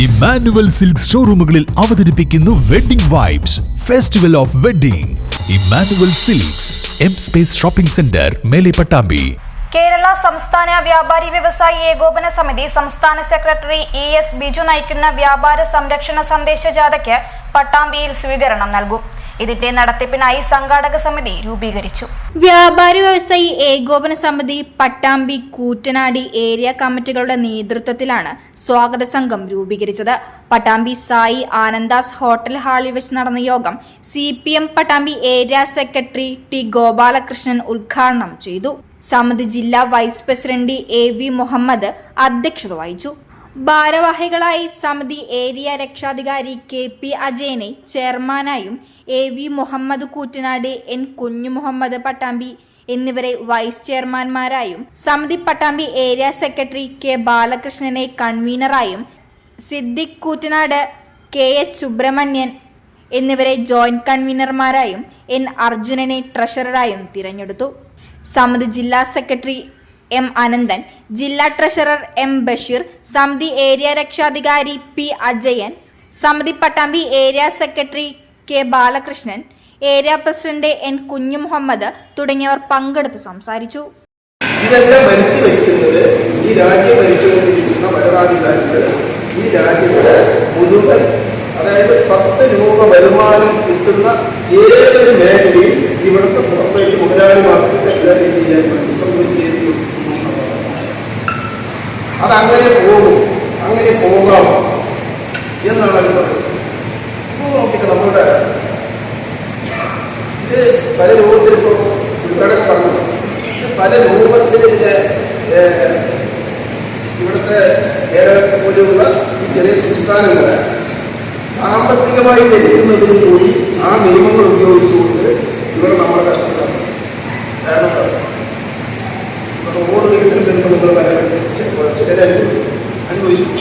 Emmanuel silk ഷോറൂമുകളിൽ അവതരിപ്പിക്കുന്നു wedding vibes festival of wedding Emmanuel silks M space shopping centre Mele Pattambi Kerala സംസ്ഥാന വ്യാപാരി വ്യവസായി ഏകോപന സമിതി സംസ്ഥാന സെക്രട്ടറി ഇ എസ് ബിജു നയിക്കുന്ന വ്യാപാര സംരക്ഷണ സന്ദേശ ജാഥയ്ക്ക് പട്ടാമ്പിയിൽ സ്വീകരണം നൽകും. ഇതിന്റെ നടത്തിപ്പിനായി സംഘാടക സമിതി രൂപീകരിച്ചു. വ്യാപാരി വ്യവസായി ഏകോപന സമിതി പട്ടാമ്പി കൂറ്റനാടി ഏരിയ കമ്മിറ്റികളുടെ നേതൃത്വത്തിലാണ് സ്വാഗത സംഘം രൂപീകരിച്ചത്. പട്ടാമ്പി സായി ആനന്ദാസ് ഹോട്ടൽ ഹാളിൽ വെച്ച് നടന്ന യോഗം C P M Pattambi area secretary T Gopalakrishnan ഉദ്ഘാടനം ചെയ്തു. സമിതി ജില്ലാ vice president A V Muhammad അധ്യക്ഷത വഹിച്ചു. ഭാരവാഹികളായി സമിതി ഏരിയ രക്ഷാധികാരി കെ പി അജയനെ ചെയർമാനായും A V Muhammad Koottanad N Kunju Muhammad Pattambi എന്നിവരെ വൈസ് ചെയർമാൻമാരായും സമിതി പട്ടാമ്പി ഏരിയ സെക്രട്ടറി കെ ബാലകൃഷ്ണനെ കൺവീനറായും സിദ്ദിഖ് കൂറ്റനാട് കെ എച്ച് സുബ്രഹ്മണ്യൻ എന്നിവരെ ജോയിന്റ് കൺവീനർമാരായും എൻ അർജുനനെ ട്രഷററായും തിരഞ്ഞെടുത്തു. സമിതി ജില്ലാ സെക്രട്ടറി എം അനന്തൻ ജില്ലാ ട്രഷറർ എം ബഷീർ സമിതി ഏരിയ രക്ഷാധികാരി പി അജയൻ സമിതി Pattambi area secretary K Balakrishnan area president N Kunju Muhammad തുടങ്ങിയവർ പങ്കെടുത്ത് സംസാരിച്ചു. ഇതെല്ലാം വരുത്തി വയ്ക്കുന്നത് ഈ രാജ്യം ഭരിച്ചുകൊണ്ടിരിക്കുന്ന ഭരണാധികാരികൾ. ഈ രാജ്യത്ത് മുഴുവൻ അതായത് പത്ത് രൂപ വരുമാനം കിട്ടുന്ന ഏതൊരു മേഖലയും ഇവിടുത്തെ പുറത്തേക്ക് മുതലാളിമാർക്ക് ചെയ്യാൻ അതങ്ങനെ പോകും. അങ്ങനെ പോകാം എന്നാണ് അവർ പറയുന്നത്. നോക്കിയിട്ട് നമ്മളുടെ ഇത് പല രൂപത്തിൽ ഇപ്പോൾ ഉദ്ഘാടനം പറഞ്ഞു. ഇത് പല രൂപത്തിൽ ഇതിന്റെ ഏഹ്, ഇവിടുത്തെ കേരളത്തെ പോലെയുള്ള ഈ ചെറിയ സംസ്ഥാനങ്ങൾ സാമ്പത്തികമായി ലഭിക്കുന്നതിനും കൂടി ആ നിയമങ്ങൾ ഉപയോഗിച്ചുകൊണ്ട് ഇവർ നമ്മളെ കഷ്ടപ്പെടാം കാരണം റോഡ് വികസനം വരുമ്പോൾ ചില Aleluia.